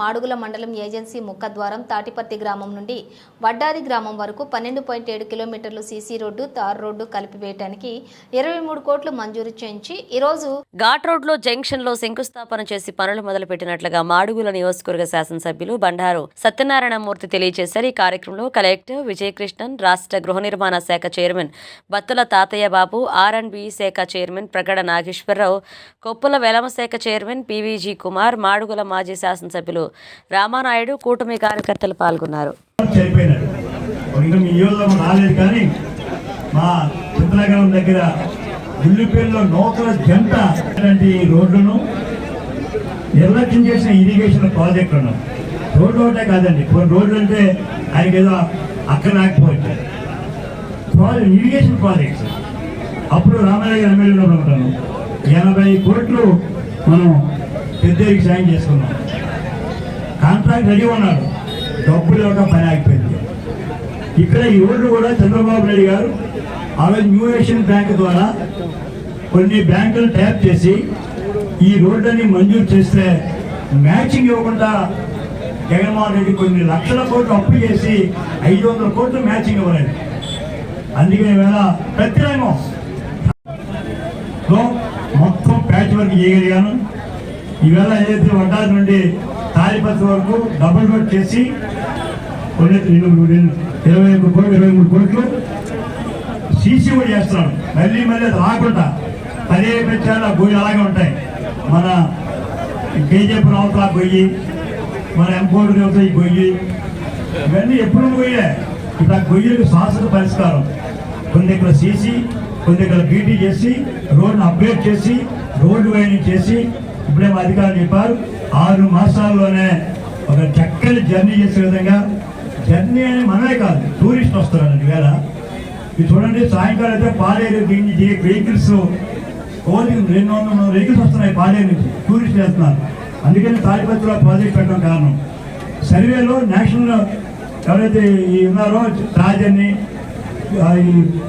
మాడుగుల మండలం ఏజెన్సీ ముక్కద్వారం తాటిపర్తి గ్రామం నుండి వడ్డారి గ్రామం వరకు పన్నెండు పాయింట్ ఏడు కిలోమీటర్లు సీసీ రోడ్డు తార్ రోడ్డు కలిపివేయడానికి ఇరవై మూడు కోట్లు మంజూరు చేయించి ఈరోజు ఘాట్ రోడ్లో జంక్షన్లో శంకుస్థాపన చేసి పనులు మొదలుపెట్టినట్లుగా మాడుగుల నియోజకవర్గ శాసనసభ్యులు బండారు సత్యనారాయణమూర్తి తెలియజేశారు. ఈ కార్యక్రమంలో కలెక్టర్ విజయకృష్ణన్ రాష్ట్ర గృహ నిర్మాణ శాఖ chairman Battula Tatayya Babu R and B శాఖ చైర్మన్ ప్రగడ నాగేశ్వరరావు కొప్పుల వెలమ శాఖ చైర్మన్ పివిజి కుమార్ మాడుగుల మాజీ శాసనసభ్యులు రామానాయుడు కూటమి కార్యకర్తలు పాల్గొన్నారు. మా చిత్రనగరం దగ్గర గుళ్ళుపేరులో నూతన జంట రోడ్లను నిర్లక్ష్యం చేసిన ఇరిగేషన్ ప్రాజెక్టులను రోడ్లు ఒకటే కాదండి కొన్ని రోడ్లు అంటే ఆయనకి ఏదో అక్కడ రాకపోవచ్చు ప్రాజెక్ట్ ఇరిగేషన్ ప్రాజెక్ట్స్ అప్పుడు రామయ్య గారు ఎమ్మెల్యేలో ఉంటాను ఎనభై కోట్లు మనం పెద్దరికి సాయం చేసుకున్నాం. కాంట్రాక్ట్ రెడీ ఉన్నాడు. డబ్బులు ఒక పని ఆగిపోయింది. ఇక్కడ ఈ రోడ్లు కూడా చంద్రబాబు నాయుడు గారు ఆమె న్యూ ఏషియన్ బ్యాంక్ ద్వారా కొన్ని బ్యాంకులు ట్యాప్ చేసి ఈ రోడ్లని మంజూరు చేస్తే మ్యాచింగ్ ఇవ్వకుండా జగన్మోహన్ రెడ్డి కొన్ని లక్షల కోట్లు అప్పు చేసి ఐదు వందల కోట్లు మ్యాచింగ్ ఇవ్వలేదు. అందుకే వేళ ప్రత్యేకం. లో మొత్తం ప్యాచ్ వర్క్ చేయగలిగాను. ఈవేళ ఏదైతే వడ్డాది నుండి తాలిపత్రి వరకు డబుల్ రోడ్ చేసి కొన్ని ఇరవై ఒక్క కోట్లు ఇరవై మూడు కోట్లు సీసీ కూడా చేస్తున్నాడు మళ్ళీ మళ్ళీ అది రాకుండా పదే పెంచాలి ఆ గొయ్యి అలాగే ఉంటాయి. మన కేజీఎఫ్ అవతల గొయ్యి మన ఎంపోర్ట్ అవుతాయి ఈ గొయ్యి ఇవన్నీ ఎప్పుడు గొయ్యే ఇప్పుడు ఆ గొయ్యలకు శాశ్వత పరిష్కారం. కొన్ని ఇక్కడ సీసీ కొన్ని ఇక్కడ బీటీ చేసి రోడ్ను అప్గ్రేడ్ చేసి రోడ్డు వైండింగ్ చేసి ఇప్పుడే మా అధికారులు చెప్పారు ఆరు మాసాల్లోనే ఒక చక్కని జర్నీ చేసే విధంగా జర్నీ అని మనమే కాదు టూరిస్ట్ వస్తారండి వేళ. ఇది చూడండి సాయంకాలం అయితే పాలేరు దీన్ని వెహికల్స్ ఓన్లీ రెండు వందల మూడు వెహికల్స్ వస్తున్నాయి పాలేరు నుంచి టూరిస్ట్ వెళ్తున్నారు అందుకని తాడిపత్రిలో ప్రాజెక్ట్ పెట్టడం కారణం. సర్వేలో నేషనల్ ఎవరైతే ఈ ఉన్నారో రాజన్ని ఈ